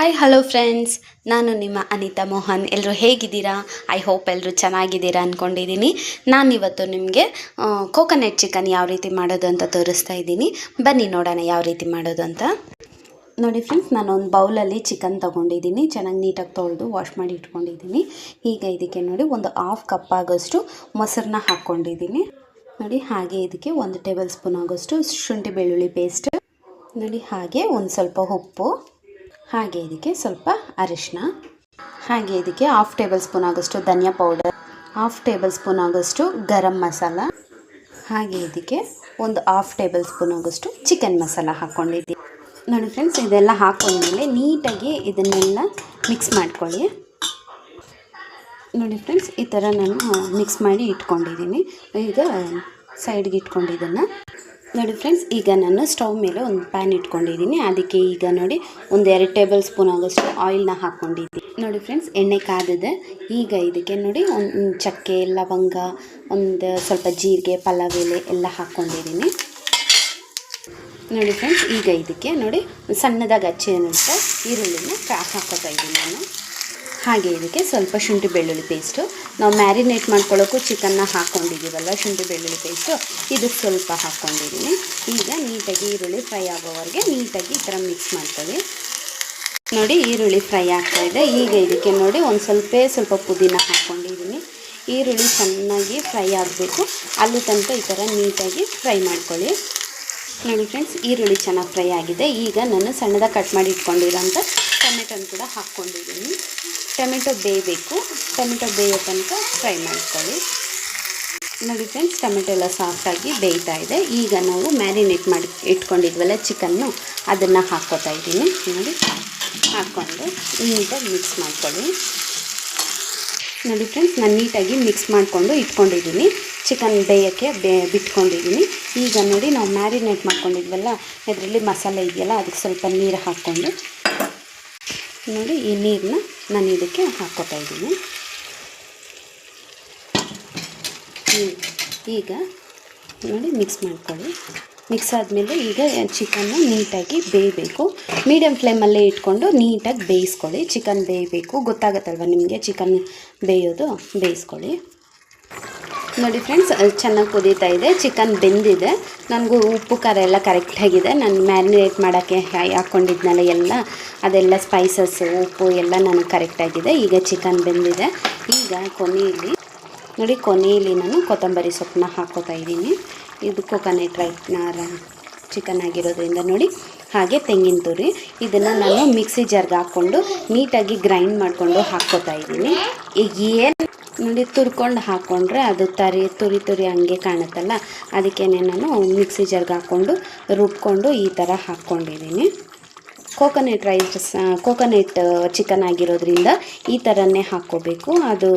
Hi hello friends ನಾನು ನಿಮ್ಮ ಅನಿತಾ ಮೋಹನ್. ಎಲ್ಲರೂ ಹೇಗಿದ್ದೀರಾ? ಐ ಹೋಪ್ ಎಲ್ಲರೂ ಚೆನ್ನಾಗಿದ್ದೀರಾ ಅಂದ್ಕೊಂಡಿದ್ದೀನಿ ನಾನಿವತ್ತು ನಿಮಗೆ ಕೋಕೋನಟ್ ಚಿಕನ್ ಯಾವ ರೀತಿ ಮಾಡೋದು ಅಂತ ತೋರಿಸ್ತಾ ಇದ್ದೀನಿ. ಬನ್ನಿ ನೋಡೋಣ ಯಾವ ರೀತಿ ಮಾಡೋದು ಅಂತ. ನೋಡಿ ಫ್ರೆಂಡ್ಸ್ ನಾನು ಒಂದು ಬೌಲಲ್ಲಿ ಚಿಕನ್ ತೊಗೊಂಡಿದ್ದೀನಿ. ಚೆನ್ನಾಗಿ ನೀಟಾಗಿ ತೊಳೆದು ವಾಶ್ ಮಾಡಿ ಇಟ್ಕೊಂಡಿದ್ದೀನಿ. ಈಗ ಇದಕ್ಕೆ ನೋಡಿ ಒಂದು ಹಾಫ್ ಕಪ್ ಆಗೋಷ್ಟು ಮೊಸರನ್ನ ಹಾಕ್ಕೊಂಡಿದ್ದೀನಿ. ನೋಡಿ, ಹಾಗೆ ಇದಕ್ಕೆ ಒಂದು ಟೇಬಲ್ ಸ್ಪೂನ್ ಆಗೋಷ್ಟು ಶುಂಠಿ ಬೆಳ್ಳುಳ್ಳಿ ಪೇಸ್ಟ್ ನೋಡಿ, ಹಾಗೆ ಒಂದು ಸ್ವಲ್ಪ ಉಪ್ಪು. ಹಾಗೆ ಇದಕ್ಕೆ ಸ್ವಲ್ಪ ಅರಿಶಿನ ಹಾಗೆ ಇದಕ್ಕೆ ಹಾಫ್ ಟೇಬಲ್ ಸ್ಪೂನ್ ಆಗೋಷ್ಟು ಧನಿಯಾ ಪೌಡರ್ ಹಾಫ್ ಟೇಬಲ್ ಸ್ಪೂನ್ ಆಗೋಷ್ಟು ಗರಂ ಮಸಾಲ. ಹಾಗೆ ಇದಕ್ಕೆ ಒಂದು ಹಾಫ್ ಟೇಬಲ್ ಸ್ಪೂನ್ ಆಗೋಷ್ಟು ಚಿಕನ್ ಮಸಾಲ ಹಾಕ್ಕೊಂಡಿದ್ದೀನಿ ನೋಡಿ ಫ್ರೆಂಡ್ಸ್ ಇದೆಲ್ಲ ಹಾಕೊಂಡ್ಮೇಲೆ ನೀಟಾಗಿ ಇದನ್ನೆಲ್ಲ ಮಿಕ್ಸ್ ಮಾಡ್ಕೊಳ್ಳಿ. ನೋಡಿ ಫ್ರೆಂಡ್ಸ್ ಈ ಥರ ನಾನು ಮಿಕ್ಸ್ ಮಾಡಿ ಇಟ್ಕೊಂಡಿದ್ದೀನಿ. ಈಗ ಸೈಡ್ಗೆ ಇಟ್ಕೊಂಡಿದ್ದನ್ನು. ನೋಡಿ ಫ್ರೆಂಡ್ಸ್ ಈಗ ನಾನು ಸ್ಟವ್ ಮೇಲೆ ಒಂದು ಪ್ಯಾನ್ ಇಟ್ಕೊಂಡಿದ್ದೀನಿ. ಅದಕ್ಕೆ ಈಗ ನೋಡಿ ಒಂದು ಎರಡು ಟೇಬಲ್ ಸ್ಪೂನ್ ಆಗೋಷ್ಟು ಆಯಿಲ್ನ ಹಾಕ್ಕೊಂಡಿದ್ದೀನಿ. ನೋಡಿ ಫ್ರೆಂಡ್ಸ್ ಎಣ್ಣೆ ಕಾದಿದೆ ಈಗ ಇದಕ್ಕೆ ನೋಡಿ ಒಂದು ಚಕ್ಕೆ, ಲವಂಗ, ಒಂದು ಸ್ವಲ್ಪ ಜೀರಿಗೆ, ಪಲಾವ್ ಎಲೆ ಎಲ್ಲ ಹಾಕ್ಕೊಂಡಿದ್ದೀನಿ. ನೋಡಿ ಫ್ರೆಂಡ್ಸ್ ಈಗ ಇದಕ್ಕೆ ನೋಡಿ ಸಣ್ಣದಾಗಿ ಹಚ್ಚಿದಂಥ ಈರುಳ್ಳಿನ ಹಾಕೋತಾ ಇದ್ದೀನಿ ನಾನು. ಹಾಗೆ ಇದಕ್ಕೆ ಸ್ವಲ್ಪ ಶುಂಠಿ ಬೆಳ್ಳುಳ್ಳಿ ಪೇಸ್ಟು ನಾವು ಮ್ಯಾರಿನೇಟ್ ಮಾಡ್ಕೊಳ್ಳೋಕ್ಕೂ ಚಿಕನ್ನ ಹಾಕ್ಕೊಂಡಿದ್ದೀವಲ್ಲ ಶುಂಠಿ ಬೆಳ್ಳುಳ್ಳಿ ಪೇಸ್ಟು ಇದಕ್ಕೆ ಸ್ವಲ್ಪ ಹಾಕ್ಕೊಂಡಿದ್ದೀನಿ ಈಗ ನೀಟಾಗಿ ಈರುಳ್ಳಿ ಫ್ರೈ ಆಗೋವರೆಗೆ ನೀಟಾಗಿ ಈ ಥರ ಮಿಕ್ಸ್ ಮಾಡ್ಕೊಳ್ಳಿ. ನೋಡಿ ಈರುಳ್ಳಿ ಫ್ರೈ ಆಗ್ತಾ ಇದೆ. ಈಗ ಇದಕ್ಕೆ ನೋಡಿ ಒಂದು ಸ್ವಲ್ಪ ಸ್ವಲ್ಪ ಪುದೀನ ಹಾಕ್ಕೊಂಡಿದ್ದೀನಿ ಈರುಳ್ಳಿ ಚೆನ್ನಾಗಿ ಫ್ರೈ ಆಗಬೇಕು. ಅಲ್ಲಿ ತನಕ ಈ ಥರ ನೀಟಾಗಿ ಫ್ರೈ ಮಾಡ್ಕೊಳ್ಳಿ. ನೋಡಿ ಫ್ರೆಂಡ್ಸ್ ಈರುಳ್ಳಿ ಚೆನ್ನಾಗಿ ಫ್ರೈ ಆಗಿದೆ. ಈಗ ನಾನು ಸಣ್ಣದಾಗಿ ಕಟ್ ಮಾಡಿ ಇಟ್ಕೊಂಡಿರೋಂಥ ಟೊಮೆಟೊನ ಕೂಡ ಹಾಕ್ಕೊಂಡಿದ್ದೀನಿ. ಟೊಮೆಟೊ ಬೇಯಬೇಕು ಟೊಮೆಟೊ ಬೇಯೋ ತನಕ ಫ್ರೈ ಮಾಡ್ಕೊಳ್ಳಿ. ನೋಡಿ ಫ್ರೆಂಡ್ಸ್ ಟೊಮೆಟೊ ಎಲ್ಲ ಸಾಫ್ಟಾಗಿ ಬೇಯ್ತಾ ಇದೆ. ಈಗ ನಾವು ಮ್ಯಾರಿನೇಟ್ ಮಾಡಿ ಇಟ್ಕೊಂಡಿದ್ವಲ್ಲ ಚಿಕನ್ನು ಅದನ್ನು ಹಾಕ್ಕೋತಾ ಇದ್ದೀನಿ. ನೋಡಿ, ಹಾಕ್ಕೊಂಡು ನೀಟಾಗಿ ಮಿಕ್ಸ್ ಮಾಡ್ಕೊಳ್ಳಿ. ನೋಡಿ ಫ್ರೆಂಡ್ಸ್ ನಾನು ನೀಟಾಗಿ ಮಿಕ್ಸ್ ಮಾಡಿಕೊಂಡು ಇಟ್ಕೊಂಡಿದ್ದೀನಿ. ಚಿಕನ್ ಬೇಯೋಕ್ಕೆ ಬೇ, ಬಿಟ್ಕೊಂಡಿದ್ದೀನಿ. ಈಗ ನೋಡಿ ನಾವು ಮ್ಯಾರಿನೇಟ್ ಮಾಡ್ಕೊಂಡಿದ್ವಲ್ಲ ಇದರಲ್ಲಿ ಮಸಾಲೆ ಇದೆಯಲ್ಲ, ಅದಕ್ಕೆ ಸ್ವಲ್ಪ ನೀರು ಹಾಕ್ಕೊಂಡು ನೋಡಿ ಈ ನೀರನ್ನ ನಾನು ಇದಕ್ಕೆ ಹಾಕ್ಕೋತಾ ಇದ್ದೀನಿ. ಈಗ ನೋಡಿ ಮಿಕ್ಸ್ ಮಾಡ್ಕೊಳ್ಳಿ. ಮಿಕ್ಸ್ ಆದಮೇಲೆ ಈಗ ಚಿಕನ್ನು ನೀಟಾಗಿ ಬೇಯಬೇಕು. ಮೀಡಿಯಮ್ ಫ್ಲೇಮಲ್ಲೇ ಇಟ್ಕೊಂಡು ನೀಟಾಗಿ ಬೇಯಿಸ್ಕೊಳ್ಳಿ. ಚಿಕನ್ ಬೇಯಬೇಕು. ಗೊತ್ತಾಗತ್ತಲ್ವ ನಿಮಗೆ ಚಿಕನ್ ಬೇಯೋದು? ಬೇಯಿಸ್ಕೊಳ್ಳಿ. ನೋಡಿ ಫ್ರೆಂಡ್ಸ್ ಚೆನ್ನಾಗಿ ಕುದೀತಾ ಇದೆ. ಚಿಕನ್ ಬೆಂದಿದೆ. ನನಗೂ ಉಪ್ಪು, ಖಾರ ಎಲ್ಲ ಕರೆಕ್ಟಾಗಿದೆ ನಾನು ಮ್ಯಾರಿನೇಟ್ ಮಾಡೋಕ್ಕೆ ಹಾಕ್ಕೊಂಡಿದ್ನಲ್ಲ ಎಲ್ಲ, ಅದೆಲ್ಲ ಸ್ಪೈಸಸ್ಸು ಉಪ್ಪು ಎಲ್ಲ ನನಗೆ ಕರೆಕ್ಟಾಗಿದೆ ಈಗ ಚಿಕನ್ ಬೆಂದಿದೆ. ಈಗ ಕೊನೆಯಲ್ಲಿ, ನೋಡಿ ಕೊನೆಯಲ್ಲಿ ನಾನು ಕೊತ್ತಂಬರಿ ಸೊಪ್ಪನ್ನ ಹಾಕ್ಕೋತಾ ಇದ್ದೀನಿ. ಇದು ಕೊಕೊನೆಟ್ ನಾರ ಚಿಕನ್ ಆಗಿರೋದ್ರಿಂದ ನೋಡಿ. ಹಾಗೆ ತೆಂಗಿನ ತುರಿ. ಇದನ್ನು ನಾನು ಮಿಕ್ಸಿ ಜಾರ್ಗೆ ಹಾಕ್ಕೊಂಡು ನೀಟಾಗಿ ಗ್ರೈಂಡ್ ಮಾಡಿಕೊಂಡು ಹಾಕ್ಕೋತಾ ಇದ್ದೀನಿ. ಈಗ ಏನು ನೋಡಿ ತುರ್ಕೊಂಡು ಹಾಕ್ಕೊಂಡ್ರೆ ಅದು ತರಿ, ತುರಿ ತುರಿ ಹಂಗೆ ಕಾಣುತ್ತಲ್ಲ, ಅದಕ್ಕೇನೆ ನಾನು ಮಿಕ್ಸಿ ಜಾರ್ಗೆ ಹಾಕ್ಕೊಂಡು ರುಬ್ಕೊಂಡು ಈ ಥರ ಹಾಕ್ಕೊಂಡಿದ್ದೀನಿ. ಕೋಕೋನಟ್ ರೈಸ್ ಕೋಕೋನಟ್ ಚಿಕನ್ ಆಗಿರೋದ್ರಿಂದ ಈ ಥರನೇ ಹಾಕ್ಕೋಬೇಕು. ಅದು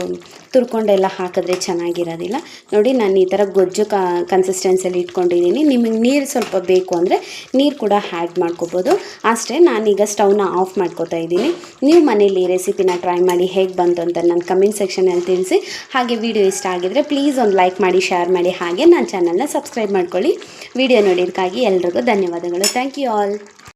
ತುರ್ಕೊಂಡೆಲ್ಲ ಹಾಕಿದ್ರೆ ಚೆನ್ನಾಗಿರೋದಿಲ್ಲ. ನೋಡಿ, ನಾನು ಈ ಥರ ಗೊಜ್ಜು ಕನ್ಸಿಸ್ಟೆನ್ಸಿಯಲ್ಲಿ ಇಟ್ಕೊಂಡಿದ್ದೀನಿ. ನಿಮಗೆ ನೀರು ಸ್ವಲ್ಪ ಬೇಕು ಅಂದರೆ ನೀರು ಕೂಡ ಹ್ಯಾಡ್ ಮಾಡ್ಕೋಬೋದು. ಅಷ್ಟೇ, ನಾನೀಗ ಸ್ಟವ್ನ ಆಫ್ ಮಾಡ್ಕೋತಾ ಇದ್ದೀನಿ. ನೀವು ಮನೇಲಿ ರೆಸಿಪಿನ ಟ್ರೈ ಮಾಡಿ ಹೇಗೆ ಬಂತು ಅಂತ ನನ್ನ ಕಮೆಂಟ್ ಸೆಕ್ಷನಲ್ಲಿ ತಿಳಿಸಿ. ಹಾಗೆ ವಿಡಿಯೋ ಇಷ್ಟ ಆಗಿದರೆ ಪ್ಲೀಸ್ ಒಂದು ಲೈಕ್ ಮಾಡಿ ಶೇರ್ ಮಾಡಿ. ಹಾಗೆ ನನ್ನ ಚಾನಲ್ನ ಸಬ್ಸ್ಕ್ರೈಬ್ ಮಾಡ್ಕೊಳ್ಳಿ. ವಿಡಿಯೋ ನೋಡಿದ್ದಕ್ಕಾಗಿ ಎಲ್ರಿಗೂ ಧನ್ಯವಾದಗಳು. Thank you all